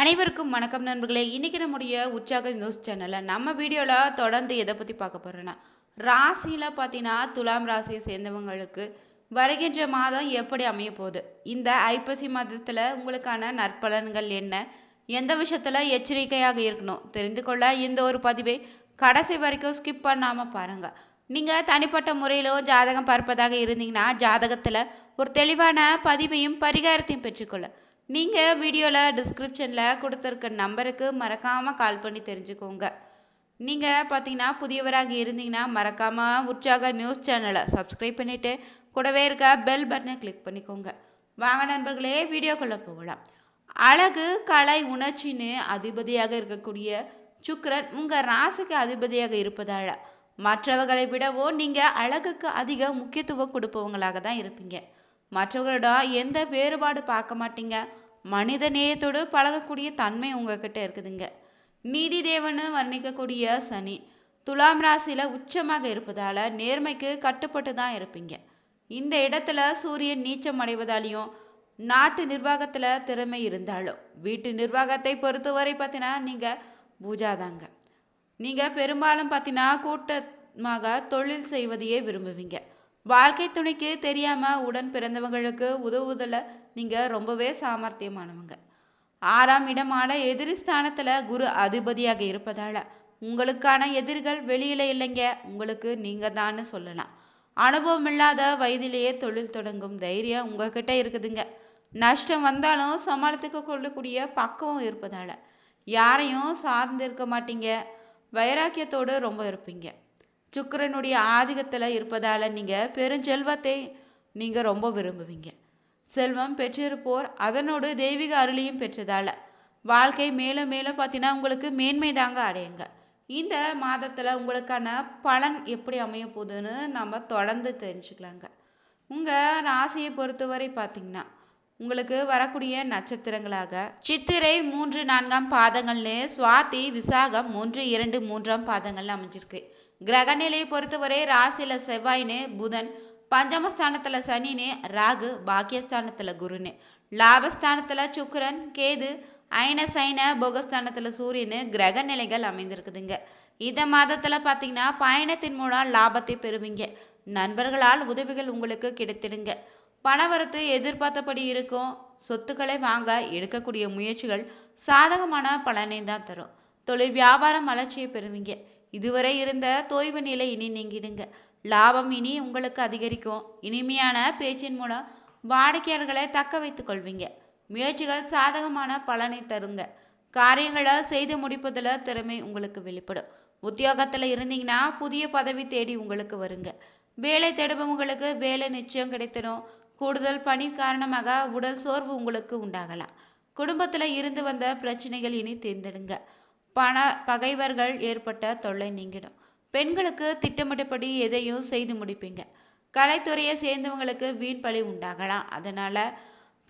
அனைவருக்கும் வணக்கம் நண்பர்களே. இன்றைக்கி நம்முடைய உற்சாக நியூஸ் சேனலில் நம்ம வீடியோவில் தொடர்ந்து எதை பற்றி பார்க்க போகிறோன்னா ராசியில் பார்த்தீங்கன்னா துலாம் ராசியை சேர்ந்தவங்களுக்கு வருகின்ற மாதம் எப்படி அமைய போகுது? இந்த ஐப்பசி மாதத்தில் உங்களுக்கான நற்பலன்கள் என்ன? எந்த விஷயத்தில் எச்சரிக்கையாக இருக்கணும்? தெரிந்து கொள்ள இந்த ஒரு பதிவை கடைசி வரைக்கும் ஸ்கிப் பண்ணாமல் பாருங்கள் நீங்கள் தனிப்பட்ட முறையிலும் ஜாதகம் பார்ப்பதாக இருந்தீங்கன்னா ஜாதகத்தில் ஒரு தெளிவான பதிவையும் பரிகாரத்தையும் பெற்றுக்கொள்ள. நீங்கள் வீடியோவில் டிஸ்கிரிப்ஷனில் கொடுத்துருக்க நம்பருக்கு மறக்காமல் கால் பண்ணி தெரிஞ்சுக்கோங்க. நீங்கள் பார்த்தீங்கன்னா புதியவராக இருந்தீங்கன்னா மறக்காமல் உற்சாக நியூஸ் சேனலை சப்ஸ்கிரைப் பண்ணிவிட்டு கூடவே இருக்க பெல் பட்டனை கிளிக் பண்ணிக்கோங்க. வாங்க நண்பர்களே வீடியோக்குள்ளே போகலாம். அழகு கலை உணர்ச்சின்னு அதிபதியாக இருக்கக்கூடிய சுக்கரன் உங்கள் ராசிக்கு அதிபதியாக இருப்பதால் மற்றவர்களை விடவோ நீங்கள் அழகுக்கு அதிக முக்கியத்துவம் கொடுப்பவங்களாக தான் இருப்பீங்க. மற்றவர்களிடம் எந்த வேறுபாடு பார்க்க மாட்டீங்க? மனித நேயத்தோடு பழகக்கூடிய தன்மை உங்ககிட்ட இருக்குதுங்க. நீதி தேவன்னு வர்ணிக்கக்கூடிய சனி துலாம் ராசியில உச்சமாக இருப்பதால நேர்மைக்கு கட்டுப்பட்டு தான் இருப்பீங்க. இந்த இடத்துல சூரியன் நீச்சம் அடைவதாலையும் நாட்டு நிர்வாகத்துல திறமை இருந்தாலும் வீட்டு நிர்வாகத்தை பொறுத்தவரை பார்த்தீங்கன்னா நீங்க பூஜாதாங்க. நீங்க பெரும்பாலும் பார்த்தீங்கன்னா கூட்டமாக தொழில் செய்வதையே விரும்புவீங்க. வாழ்க்கை துணைக்கு தெரியாமல் உடன் பிறந்தவங்களுக்கு உதவுதல நீங்கள் ரொம்பவே சாமர்த்தியமானவங்க. ஆறாம் இடமான எதிரி ஸ்தானத்தில் குரு அதிபதியாக இருப்பதால் உங்களுக்கான எதிர்கள் வெளியில் இல்லைங்க. உங்களுக்கு நீங்கள் தான் சொல்லலாம். அனுபவம் இல்லாத வயதிலேயே தொழில் தொடங்கும் தைரியம் உங்ககிட்ட இருக்குதுங்க. நஷ்டம் வந்தாலும் சமாளித்துக்க கொள்ளக்கூடிய பக்குவம் இருப்பதால் யாரையும் சார்ந்து இருக்க மாட்டீங்க. வைராக்கியத்தோடு ரொம்ப இருப்பீங்க. சுக்கிரனுடைய ஆதிக்கத்துல இருப்பதால நீங்க பெருஞ்செல்வத்தை நீங்க ரொம்ப விரும்புவீங்க. செல்வம் பெற்றிருப்போர் அதனோடு தெய்வீக அருளையும் பெற்றதால வாழ்க்கை மேலும் மேலும் பார்த்தீங்கன்னா உங்களுக்கு மேன்மை தாங்க அடையுங்க. இந்த மாதத்துல உங்களுக்கான பலன் எப்படி அமைய போகுதுன்னு நம்ம தொடர்ந்து தெரிஞ்சுக்கலாங்க. உங்க ராசியை பொறுத்தவரை பார்த்தீங்கன்னா உங்களுக்கு வரக்கூடிய நட்சத்திரங்களாக சித்திரை மூன்று நான்காம் பாதங்கள்னு சுவாதி விசாகம் மூன்று இரண்டு மூன்றாம் பாதங்கள்னு அமைஞ்சிருக்கு. கிரகநிலையை பொறுத்தவரை ராசியில செவ்வாய்னு புதன் பஞ்சமஸ்தானத்துல சனின்னு ராகு பாக்கியஸ்தானத்துல குருன்னு. லாபஸ்தானத்துல சுக்கரன் கேது ஐன சைன போகஸ்தானத்துல சூரியனு கிரக நிலைகள் அமைந்திருக்குதுங்க. இந்த மாதத்துல பாத்தீங்கன்னா பயணத்தின் மூலம் லாபத்தை பெறுவீங்க. நண்பர்களால் உதவிகள் உங்களுக்கு கிடைத்திடுங்க. பணவரத்து எதிர்பார்த்தபடி இருக்கும். சொத்துக்களை வாங்க எடுக்கக்கூடிய முயற்சிகள் சாதகமான பலனை தான் தரும். தொழில் வியாபாரம் வளர்ச்சியை பெறுவீங்க. இதுவரை இருந்த தோய்வு நிலை இனி நீங்கிடுங்க. லாபம் இனி உங்களுக்கு அதிகரிக்கும். இனிமையான பேச்சின் மூலம் வாடிக்கையாளர்களை தக்க வைத்துக் கொள்வீங்க. முயற்சிகள் சாதகமான பலனை தருங்க. காரியங்களை செய்து முடிப்பதுல திறமை உங்களுக்கு வெளிப்படும். உத்தியோகத்துல இருந்தீங்கன்னா புதிய பதவி தேடி உங்களுக்கு வருங்க. வேலை தேடுபவங்களுக்கு வேலை நிச்சயம் கிடைத்திடும் கூடுதல் பணி காரணமாக உடல் சோர்வு உங்களுக்கு உண்டாகலாம். குடும்பத்துல இருந்து வந்த பிரச்சனைகள் இனி தீர்ந்துடுங்க. பண பகைவர்கள் ஏற்பட்ட தொல்லை நீங்கிடும். பெண்களுக்கு திட்டமிட்டபடி எதையும் செய்து முடிப்பீங்க. கலைத்துறையை சேர்ந்தவங்களுக்கு வீண் பழி உண்டாகலாம். அதனால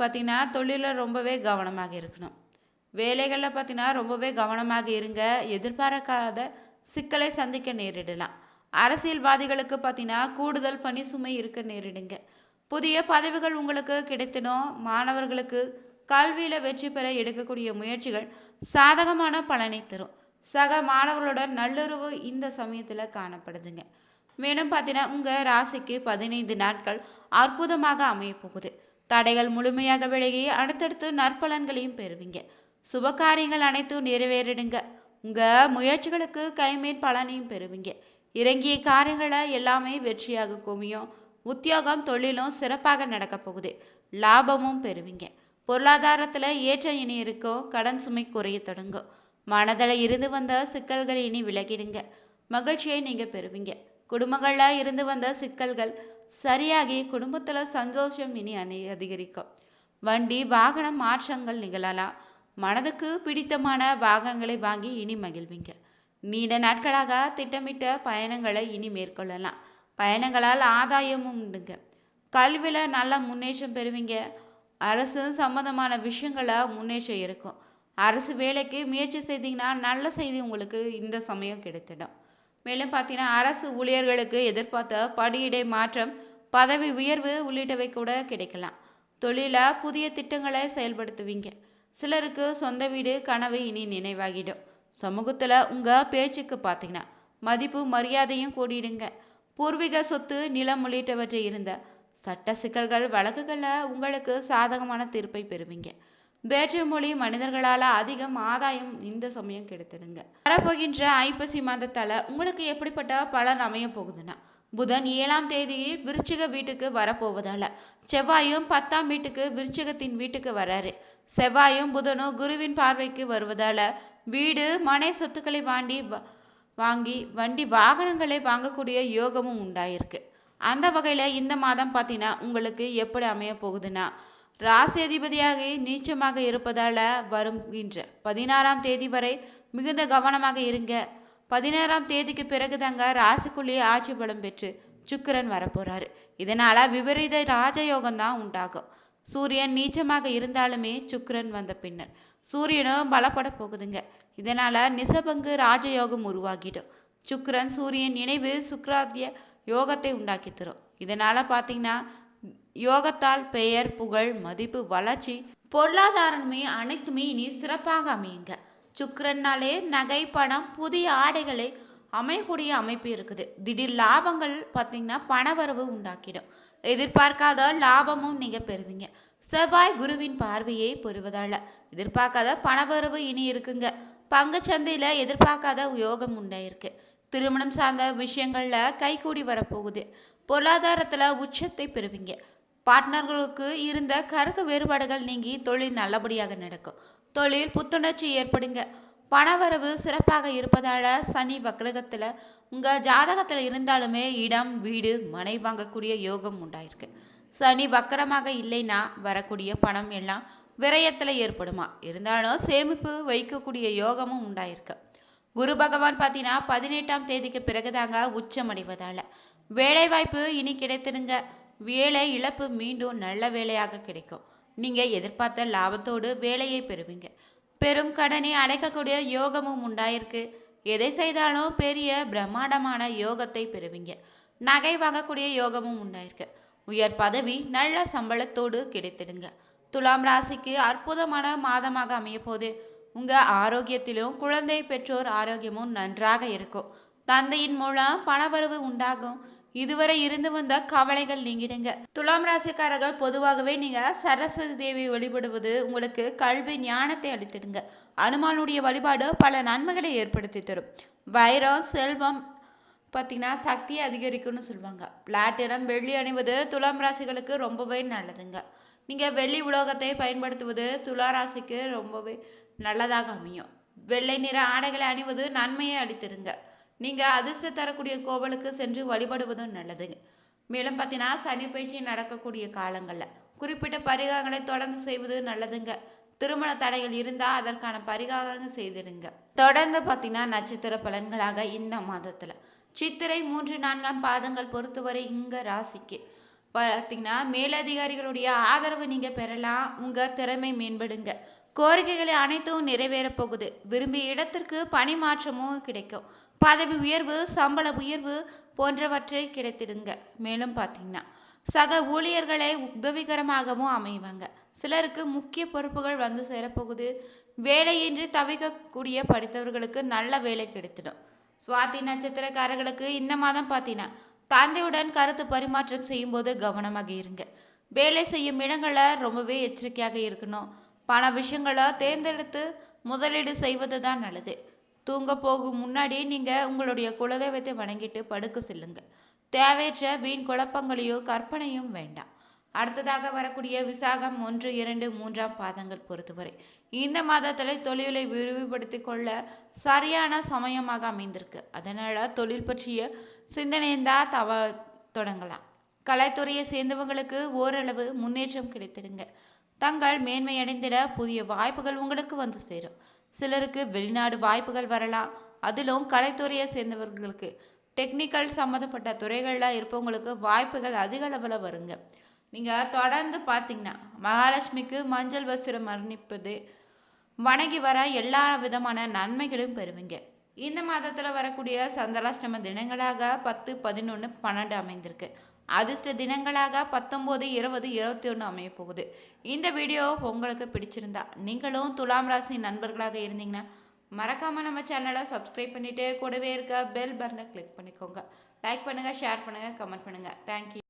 பார்த்தீங்கன்னா தொழிலில் ரொம்பவே கவனமாக இருக்கணும். வேலைகளில் பார்த்தீங்கன்னா ரொம்பவே கவனமாக இருங்க. எதிர்பார்க்காத சிக்கலை சந்திக்க நேரிடலாம். அரசியல்வாதிகளுக்கு பார்த்தீங்கன்னா கூடுதல் பணி சுமை இருக்க நேரிடுங்க. புதிய பதவிகள் உங்களுக்கு கிடைத்திடும் மாணவர்களுக்கு கல்வியில வெற்றி பெற எடுக்கக்கூடிய முயற்சிகள் சாதகமான பலனை தரும். சக மாணவர்களுடன் நல்லுறவு இந்த சமயத்துல காணப்படுதுங்க. மேலும் பார்த்தீங்கன்னா உங்க ராசிக்கு பதினைந்து நாட்கள் அற்புதமாக அமைய போகுது தடைகள் முழுமையாக விலகி அடுத்தடுத்து நற்பலன்களையும் பெறுவீங்க. சுப காரியங்கள் அனைத்தும் நிறைவேறிடுங்க. உங்க முயற்சிகளுக்கு கைமேல் பலனையும் பெறுவீங்க. இறங்கிய காரியங்களை எல்லாமே வெற்றியாக குமியும் உத்தியோகம் தொழிலும் சிறப்பாக நடக்க போகுது. லாபமும் பெறுவீங்க. பொருளாதாரத்துல ஏற்ற இனி இருக்கோ கடன் சுமை குறைய தொடங்கும். மனதில் இருந்து வந்த சிக்கல்கள் இனி விலகிடுங்க. மகிழ்ச்சியை நீங்க பெறுவீங்க. குடும்பங்கள்ல இருந்து வந்த சிக்கல்கள் சரியாகி குடும்பத்துல சந்தோஷம் இனி அணி அதிகரிக்கும். வண்டி வாகன மாற்றங்கள் நிகழலாம். மனதுக்கு பிடித்தமான வாகனங்களை வாங்கி இனி மகிழ்வீங்க. நீண்ட நாட்களாக திட்டமிட்ட பயணங்களை இனி மேற்கொள்ளலாம். பயணங்களால் ஆதாயமும் உண்டுங்க. கல்வியில நல்ல முன்னேற்றம் பெறுவீங்க. அரசு சம்மந்தமான விஷயங்கள முன்னேற்றம் இருக்கும் அரசு வேலைக்கு முயற்சி செய்தீங்கன்னா நல்ல செய்தி உங்களுக்கு இந்த சமயம் கிடைத்திடும். மேலும் பார்த்தீங்கன்னா அரசு ஊழியர்களுக்கு எதிர்பார்த்த படியிடை மாற்றம் பதவி உயர்வு உள்ளிட்டவை கூட கிடைக்கலாம். தொழில புதிய திட்டங்களை செயல்படுத்துவீங்க. சிலருக்கு சொந்த வீடு கனவு இனி நினைவாகிடும். சமூகத்துல உங்க பேச்சுக்கு பார்த்தீங்கன்னா மதிப்பு மரியாதையும் கூடிடுங்க. பூர்வீக சொத்து நிலம் உள்ளிட்டவற்றை இருந்த சட்ட சிக்கல்கள் வழக்குகளில் உங்களுக்கு சாதகமான தீர்ப்பை பெறுவீங்க. வேற்று மொழி மனிதர்களால் அதிகம் ஆதாயம் இந்த சமயம் கிடைத்திடுங்க வரப்போகின்ற ஐப்பசி மாதத்தால் உங்களுக்கு எப்படிப்பட்ட பலன் அமைய போகுதுன்னா புதன் ஏழாம் தேதி விருச்சிக வீட்டுக்கு வரப்போவதால செவ்வாயும் பத்தாம் வீட்டுக்கு விருச்சிகத்தின் வீட்டுக்கு வராரு. செவ்வாயும் புதனும் குருவின் பார்வைக்கு வருவதால வீடு மனை சொத்துக்களை வாண்டி வாங்கி வண்டி வாகனங்களை வாங்கக்கூடிய யோகமும் உண்டாயிருக்கு. அந்த வகையில இந்த மாதம் பார்த்தீங்கன்னா உங்களுக்கு எப்படி அமைய போகுதுன்னா ராசி அதிபதியாக நீச்சமாக இருப்பதால வருகின்ற பதினாறாம் தேதி வரை மிகுந்த கவனமாக இருங்க. பதினேழாம் தேதிக்கு பிறகு தாங்க ராசிக்குள்ளேயே ஆட்சி பலம் பெற்று சுக்கிரன் வரப்போறாரு. இதனால விபரீத ராஜயோகம் தான் உண்டாகும். சூரியன் நீச்சமாக இருந்தாலுமே சுக்கிரன் வந்த பின்னர் சூரியனும் பலப்பட போகுதுங்க. இதனால நிசபங்கு ராஜயோகம் உருவாகிடும். சுக்கரன் சூரியன் இணைவு சுக்ராத்திய யோகத்தை உண்டாக்கி தரும் இதனால பார்த்தீங்கன்னா யோகத்தால் பெயர் புகழ் மதிப்பு வளர்ச்சி பொருளாதாரமே அனைத்துமே இனி சிறப்பாக அமையுங்க. சுக்கிரன்னாலே நகை பணம் புதிய ஆடைகளை அமையக்கூடிய அமைப்பு இருக்குது. திடீர் லாபங்கள் பார்த்தீங்கன்னா பணவரவு உண்டாக்கிடும். எதிர்பார்க்காத லாபமும் நீங்கள் பெறுவீங்க. செவ்வாய் குருவின் பார்வையை பெறுவதால எதிர்பார்க்காத பணவரவு இனி இருக்குங்க. பங்கு சந்தையில் எதிர்பார்க்காத யோகம் உண்டாயிருக்கு. திருமணம் சார்ந்த விஷயங்களில் கைகூடி வரப்போகுது. பொருளாதாரத்தில் உச்சத்தை பெறுவீங்க. பார்ட்னர்களுக்கு இருந்த கருத்து வேறுபாடுகள் நீங்கி தொழில் நல்லபடியாக நடக்கும். தொழில் புத்துணர்ச்சி ஏற்படுங்க. பணவரவு சிறப்பாக இருப்பதால சனி வக்ரகத்துல உங்கள் ஜாதகத்தில் இருந்தாலுமே இடம் வீடு மனை வாங்கக்கூடிய யோகம் உண்டாயிருக்கு. சனி வக்கரமாக இல்லைன்னா வரக்கூடிய பணம் எல்லாம் விரயத்தில் ஏற்படுமா? இருந்தாலும் சேமிப்பு வைக்கக்கூடிய யோகமும் உண்டாயிருக்கு. குரு பகவான் பார்த்தீங்கன்னா பதினெட்டாம் தேதிக்கு பிறகுதாங்க உச்சம் அடைவதால வேலைவாய்ப்பு இனி கிடைத்திருங்க வேலை இழப்பு மீண்டும் நல்ல வேலையாக கிடைக்கும். நீங்க எதிர்பார்த்த லாபத்தோடு வேலையை பெறுவீங்க. பெரும் கடனை அடைக்கக்கூடிய யோகமும் உண்டாயிருக்கு. எதை செய்தாலும் பெரிய பிரம்மாண்டமான யோகத்தை பெறுவீங்க. நகை வாங்கக்கூடிய யோகமும் உண்டாயிருக்கு. உயர் பதவி நல்ல சம்பளத்தோடு கிடைத்திடுங்க. துலாம் ராசிக்கு அற்புதமான மாதமாக அமைய போது உங்க ஆரோக்கியத்திலும் குழந்தை பெற்றோர் ஆரோக்கியமும் நன்றாக இருக்கும். தந்தையின் மூலம் பணவரவு உண்டாகும். இதுவரை இருந்து வந்த கவலைகள் நீங்கிடுங்க. துலாம் ராசிக்காரர்கள் பொதுவாகவே நீங்க சரஸ்வதி தேவியை வழிபடுவது உங்களுக்கு கல்வி ஞானத்தை அளித்திடுங்க. அனுமானுடைய வழிபாடு பல நன்மைகளை ஏற்படுத்தி தரும். வைரம் செல்வம் பார்த்தீங்கன்னா சக்தியை அதிகரிக்கும்னு சொல்லுவாங்க. பிளாட்டினம் வெள்ளி அணிவது துலாம் ராசிகளுக்கு ரொம்பவே நல்லதுங்க. நீங்க வெள்ளி உலோகத்தை பயன்படுத்துவது துலா ராசிக்கு ரொம்பவே நல்லதாக அமையும். வெள்ளை நிற ஆடைகளை அணிவது நன்மையை அளித்திருங்க. நீங்க அதிர்ஷ்டம் தரக்கூடிய கோவிலுக்கு சென்று வழிபடுவதும் நல்லதுங்க மேலும் பார்த்தீங்கன்னா சனி பயிற்சி நடக்கக்கூடிய காலங்களில் குறிப்பிட்ட பரிகாரங்களை தொடர்ந்து செய்வது நல்லதுங்க. திருமண தடைகள் இருந்தா அதற்கான பரிகாரங்கள் செய்திடுங்க. தொடர்ந்து பார்த்தீங்கன்னா நட்சத்திர பலன்களாக இந்த மாதத்துல. சித்திரை மூன்று நான்காம் பாதங்கள் பொறுத்தவரை இங்க ராசிக்கு. பார்த்தீங்கன்னா மேலதிகாரிகளுடைய ஆதரவு நீங்க பெறலாம். உங்க திறமை மேம்படுங்க. கோரிக்கைகளை அனைத்தும் நிறைவேற போகுது. விரும்பிய இடத்திற்கு பணி மாற்றமும் கிடைக்கும். பதவி உயர்வு சம்பள உயர்வு போன்றவற்றை கிடைத்திடுங்க. மேலும் பார்த்தீங்கன்னா சக ஊழியர்களை உதவிகரமாகவும் அமைவாங்க. சிலருக்கு முக்கிய பொறுப்புகள் வந்து சேரப்போகுது வேலையின்றி தவிக்கக்கூடிய படித்தவர்களுக்கு நல்ல வேலை கிடைத்திடும். சுவாதி நட்சத்திரக்காரர்களுக்கு இந்த மாதம் பார்த்தீங்கன்னா தந்தையுடன் கருத்து பரிமாற்றம் செய்யும் போது கவனமாக இருங்க. வேலை செய்யும் இடங்களை ரொம்பவே எச்சரிக்கையாக இருக்கணும். பண விஷயங்களை தேர்ந்தெடுத்து முதலீடு செய்வது தான் நல்லது. தூங்க போகும் முன்னாடி நீங்க உங்களுடைய குலதெய்வத்தை வணங்கிட்டு படுக்க செல்லுங்க. தேவையற்ற வீண் குழப்பங்களையோ கற்பனையும் வேண்டாம். அடுத்ததாக வரக்கூடிய விசாகம் ஒன்று இரண்டு மூன்றாம் பாதங்கள் பொறுத்தவரை. இந்த மாதத்துல தொழிலை விரிவுபடுத்திக் கொள்ள சரியான சமயமாக அமைந்திருக்கு. அதனால தொழில் பற்றிய சிந்தனையந்தான் தவ தொடங்கலாம். கலைத்துறையை சேர்ந்தவங்களுக்கு ஓரளவு முன்னேற்றம் கிடைத்திருங்க தங்கள் மேன்மையடைந்திட புதிய வாய்ப்புகள் உங்களுக்கு வந்து சேரும். சிலருக்கு வெளிநாடு வாய்ப்புகள் வரலாம். அதிலும் கலைத்துறையை சேர்ந்தவர்களுக்கு டெக்னிக்கல் சம்மந்தப்பட்ட துறைகள்ல இருப்பவங்களுக்கு வாய்ப்புகள் அதிக அளவில் வருங்க. நீங்க தொடர்ந்து பார்த்தீங்கன்னா மகாலட்சுமிக்கு மஞ்சள் வசிரம் அர்ணிப்பது வணங்கி வர எல்லா விதமான நன்மைகளும் பெறுவீங்க. இந்த மாதத்துல வரக்கூடிய சந்திராஷ்டம தினங்களாக பத்து பதினொன்று பன்னெண்டு அமைந்திருக்கு. அதிர்ஷ்ட தினங்களாக பத்தொம்போது இருபது இருபத்தி ஒன்று அமைய போகுது இந்த வீடியோ உங்களுக்கு பிடிச்சிருந்தா நீங்களும் துலாம் ராசி நண்பர்களாக இருந்தீங்கன்னா மறக்காம நம்ம சேனலை சப்ஸ்கிரைப் பண்ணிட்டு கூடவே இருக்க பெல் பட்டனை கிளிக் பண்ணிக்கோங்க. லைக் பண்ணுங்க ஷேர் பண்ணுங்க கமெண்ட் பண்ணுங்க. தேங்க்யூ